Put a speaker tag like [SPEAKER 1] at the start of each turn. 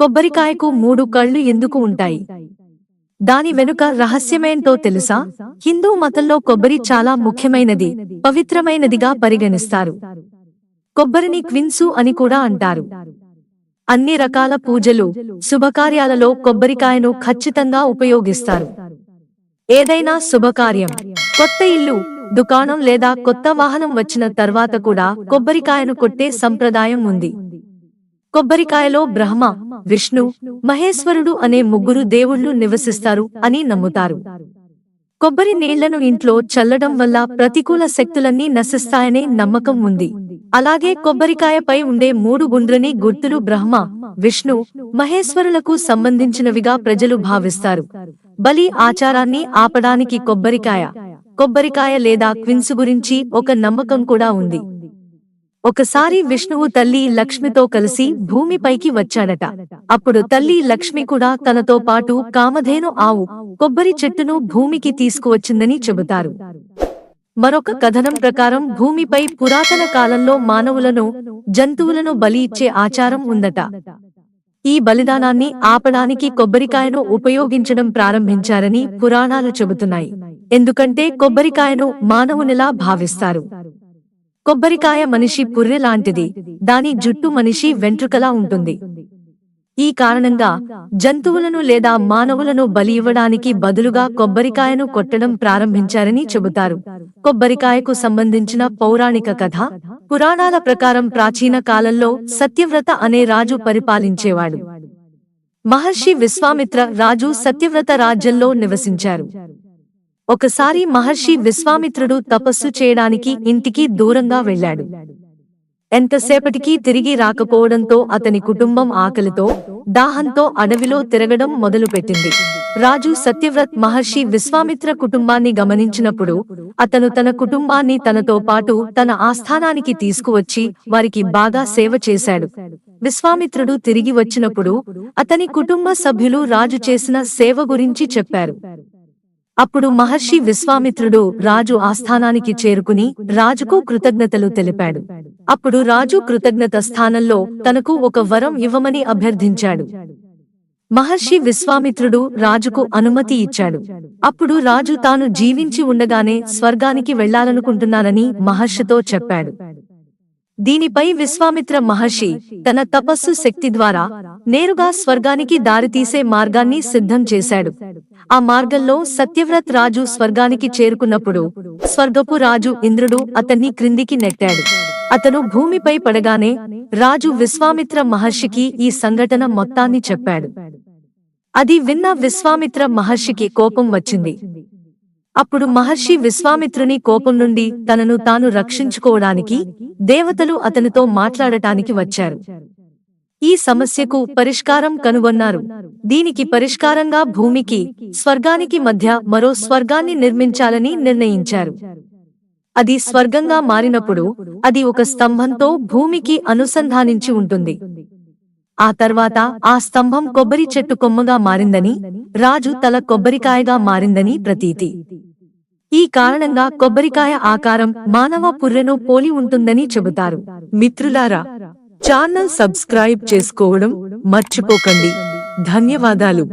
[SPEAKER 1] కొబ్బరికాయకు మూడు కళ్ళు ఎందుకు ఉంటాయి? దాని వెనుక రహస్యమేంటో తెలుసా? హిందూ మతంలో కొబ్బరి చాలా ముఖ్యమైనది పవిత్రమైనదిగా పరిగణిస్తారు. కొబ్బరిని క్విన్సు అని కూడా అంటారు. అన్ని రకాల పూజలు శుభకార్యాలలో కొబ్బరికాయను ఖచ్చితంగా ఉపయోగిస్తారు. ఏదైనా శుభకార్యం కొత్త ఇల్లు దుకాణం లేదా కొత్త వాహనం వచ్చిన తర్వాత కూడా కొబ్బరికాయను కొట్టే సంప్రదాయం ఉంది. కొబ్బరికాయలో బ్రహ్మ విష్ణు మహేశ్వరుడు అనే ముగ్గురు దేవుళ్ళు నివసిస్తారు అని నమ్ముతారు. కొబ్బరి నీళ్ళను ఇంట్లో చల్లడం వల్ల ప్రతికూల శక్తులన్నీ నశిస్తాయనే నమ్మకం ఉంది. అలాగే కొబ్బరికాయపై ఉండే మూడు గుండ్రని గుర్తులు బ్రహ్మ విష్ణు మహేశ్వరులకు సంబంధించినవిగా ప్రజలు భావిస్తారు. బలి ఆచారాన్ని ఆపడానికి కొబ్బరికాయ కొబ్బరికాయ లేదా క్విన్స్ గురించి ఒక నమ్మకం కూడా ఉంది. ఒకసారి విష్ణువు తల్లి లక్ష్మితో కలిసి భూమిపైకి వచ్చాడట. అప్పుడు తల్లి లక్ష్మి కూడా తనతో పాటు కామధేను ఆవు కొబ్బరి చెట్టును భూమికి తీసుకువచ్చిందని చెబుతారు. మరొక కథనం ప్రకారం భూమిపై పురాతన కాలంలో మానవులను జంతువులను బలి ఇచ్చే ఆచారం ఉందట. ఈ బలిదానాన్ని ఆపడానికి కొబ్బరికాయను ఉపయోగించడం ప్రారంభించారని పురాణాలు చెబుతున్నాయి. ఎందుకంటే కొబ్బరికాయను మానవునిలా భావిస్తారు. కొబ్బరికాయ మనిషి పుర్రె లాంటిది. దాని జుట్టు మనిషి వెంట్రుకలా ఉంటుంది. ఈ కారణంగా జంతువులను లేదా మానవులను బలి ఇవ్వడానికి బదులుగా కొబ్బరికాయను కొట్టడం ప్రారంభించారని చెబుతారు. కొబ్బరికాయకు సంబంధించిన పౌరాణిక కథ పురాణాల ప్రకారం ప్రాచీన కాలంలో సత్యవ్రత అనే రాజు పరిపాలించేవాడు. మహర్షి విశ్వామిత్ర రాజు సత్యవ్రత రాజ్యంలో నివసించారు. ఒకసారి మహర్షి విశ్వామిత్రుడు తపస్సు చేయడానికి ఇంటికి దూరంగా వెళ్ళాడు. ఎంతసేపటికి తిరిగి రాకపోవడంతో అతని కుటుంబం ఆకలితో దాహంతో అడవిలో తిరగడం మొదలుపెట్టింది. రాజు సత్యవ్రత్ మహర్షి విశ్వామిత్ర కుటుంబాన్ని గమనించినప్పుడు అతను తన కుటుంబాన్ని తనతో పాటు తన ఆస్థానానికి తీసుకువచ్చి వారికి బాగా సేవ చేశాడు. విశ్వామిత్రుడు తిరిగి వచ్చినప్పుడు అతని కుటుంబ సభ్యులు రాజు చేసిన సేవ గురించి చెప్పారు. అప్పుడు మహర్షి విశ్వామిత్రుడు రాజు ఆస్థానానికి చేరుకుని రాజుకు కృతజ్ఞతలు తెలిపాడు. అప్పుడు రాజు కృతజ్ఞత స్థానంలో తనకు ఒక వరం ఇవ్వమని అభ్యర్థించాడు. మహర్షి విశ్వామిత్రుడు రాజుకు అనుమతి ఇచ్చాడు. అప్పుడు రాజు తాను జీవించి ఉండగానే స్వర్గానికి వెళ్ళాలనుకుంటున్నానని మహర్షితో చెప్పాడు. దీనిపై విశ్వామిత్ర మహర్షి తన తపస్సు శక్తి ద్వారా నేరుగా స్వర్గానికి దారితీసే మార్గాన్ని సిద్ధం చేశాడు. ఆ మార్గంలో సత్యవ్రత్ రాజు స్వర్గానికి చేరుకున్నప్పుడు స్వర్గపు రాజు ఇంద్రుడు అతన్ని క్రిందికి నెట్టాడు. అతను భూమిపై పడగానే రాజు విశ్వామిత్ర మహర్షికి ఈ సంఘటన మొత్తాన్ని చెప్పాడు. అది విన్న విశ్వామిత్ర మహర్షికి కోపం వచ్చింది. అప్పుడు మహర్షి విశ్వామిత్రుని కోపం నుండి తనను తాను రక్షించుకోవడానికి దేవతలు అతనితో మాట్లాడటానికి వచ్చారు. ఈ సమస్యకు పరిష్కారం కనుగొన్నారు. దీనికి పరిష్కారంగా భూమికి స్వర్గానికి మధ్య మరో స్వర్గాన్ని నిర్మించాలని నిర్ణయించారు. అది స్వర్గంగా మారినప్పుడు అది ఒక స్తంభంతో భూమికి అనుసంధానించి ఉంటుంది. ఆ తర్వాత ఆ స్తంభం కొబ్బరి చెట్టు కొమ్మగా మారిందని రాజు తల కొబ్బరికాయగా మారిందని ప్రతీతి. ఈ కారణంగా కొబ్బరికాయ ఆకారం మానవ పుర్రెను పోలి ఉంటుందని చెబుతారు. మిత్రులారా ఛానల్ సబ్స్క్రైబ్ చేసుకోవడం మర్చిపోకండి. ధన్యవాదాలు.